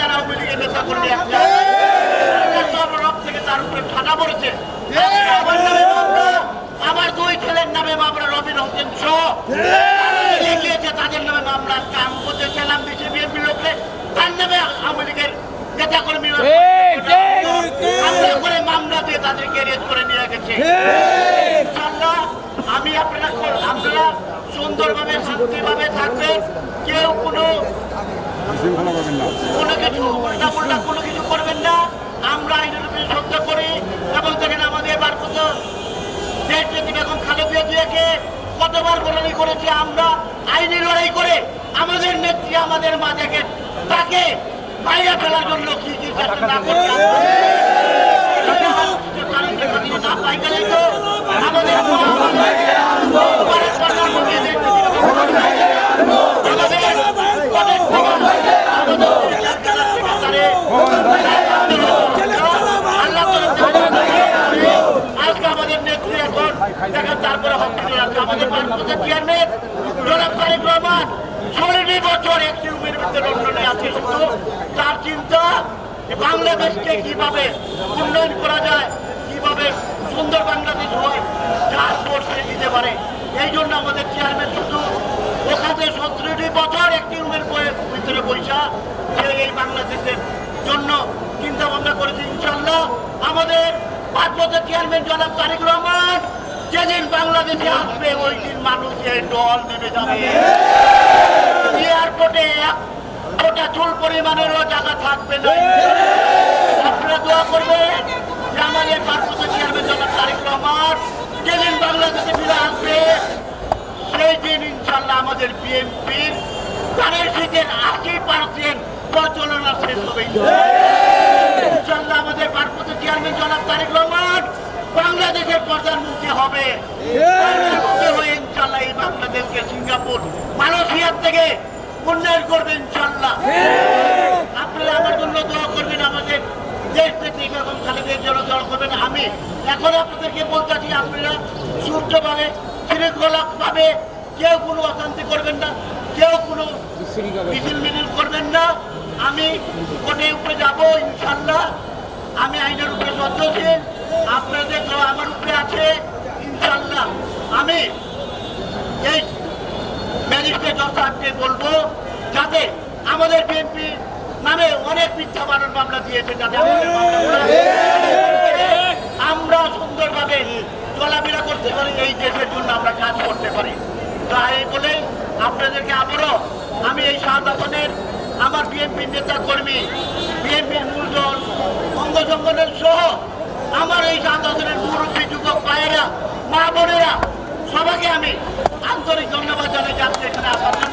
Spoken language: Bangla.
তারা আওয়ামী লীগের নেতা করলে সর্বরব থেকে তার উপরে ঠান্ডা পড়েছে। আমার দুই ছেলের নামে মামলা রবিন হোসেন লিখিয়েছে তাদের নামে মামলা কাম করতে ছিলাম দেশে বিএনপি লোকরে তার নামে আওয়ামী লীগের নেতা কর্মীরা হামলা করে মামলা দিয়ে তাদেরকে রেজ করে নিয়ে গেছে। আমি আপনারা আপনারা সুন্দরভাবে শান্তিভাবে থাকবেন। কেউ কোনো উল্টা কোনো কিছু করবেন না। আমরা আইনের উপরে করি। এবং দেখেন আমাদের এবার আইনি লড়াই করে আমাদের নেত্রী, আমাদের মা দেখেন, তাকে বাইরে ফেলার জন্য মা আমাদের প্রধানমন্ত্রী দেশ নেত্রী বেগম খালেদা জিয়া আমাদের অনেক আজকে আমাদের নেত্রী এখন দেখেন তারপরে হসপিটাল আছে আমাদের চেয়ারম্যান জনাব তারেক রহমান ষোলোটি বছর একটি ভিতরে লন্ডনে আছে। শুধু তার চিন্তা বাংলাদেশকে কীভাবে উন্নয়ন করা যায়, কীভাবে সুন্দর বাংলাদেশ হয়, যার পড়ছে দিতে পারে। এই জন্য আমাদের চেয়ারম্যান শুধু ওখানে সতেরোটি বছর একটি রুমের ভিতরে পয়সা যে এই বাংলাদেশের জন্য চিন্তা ভাবনা করেছে। ইনশাল্লাহ আমাদের পাঁচ বছর চেয়ারম্যান জনাব তারেক রহমান যেদিন বাংলাদেশে আসবে ওই দিন মানুষের দল নেমে যাবে। এয়ারপোর্টে এক চুল পরিমাণেরও জায়গা থাকবে না। আপনারা দোয়া করবেন যে আমাদের বছর চেয়ারম্যান জনাব তারেক রহমান যেদিন বাংলাদেশে ফিরে আসবে, সেই দিন ইনশাল্লাহ আমাদের বিএনপির ধানের শীতের আশি পার্সেন্ট প্রচলনা শেষ হবে। ইনশাল্লাহ আমাদের ভারপ্রাপ্ত চেয়ারম্যান জনাব তারেক রহমান হবে। ইনশাল্লাহ এই বাংলাদেশকে সিঙ্গাপুর মালয়েশিয়ার থেকে উন্নয়ন করবে ইনশাল্লাহ আপনারা আমার জন্য দোয়া করবেন আমাদের দেশ থেকে বেগম খালেদের জন্য দোয়া করবেন আমি এখন আপনাদেরকে বলতেছি আপনারা সূর্যভাবে শৃঙ্খলাভাবে কেউ কোনো অশান্তি করবেন না কেউ কোনো মিছিল মিছিল করবেন না। আমি কোর্টের উপরে যাব ইনশাল্লাহ আমি আইনের উপরে সত্যশীল আপনাদের আমার উপরে আছে। ইনশাল্লাহ আমি এই ম্যাজিস্ট্রেট সাহেবকে বলব যাতে আমাদের বিএনপি নামে অনেক মিথ্যা মারণ মামলা দিয়েছে যাতে আমরা সুন্দরভাবে চলাফেরা করতে পারি এই দেশের জন্য আমরা কাজ করতে পারি। তাই বলে আপনাদেরকে আবারও আমি এই শাহদাসনের আমার বিএনপি নেতা কর্মী বিএনপির মূলদল অঙ্গ সংগঠনের সহ আমার এই শাহদাসনের মুরব্বী যুবক আমি আন্তরিক ধন্যবাদ জানাই আজকে এখানে আসার জন্য।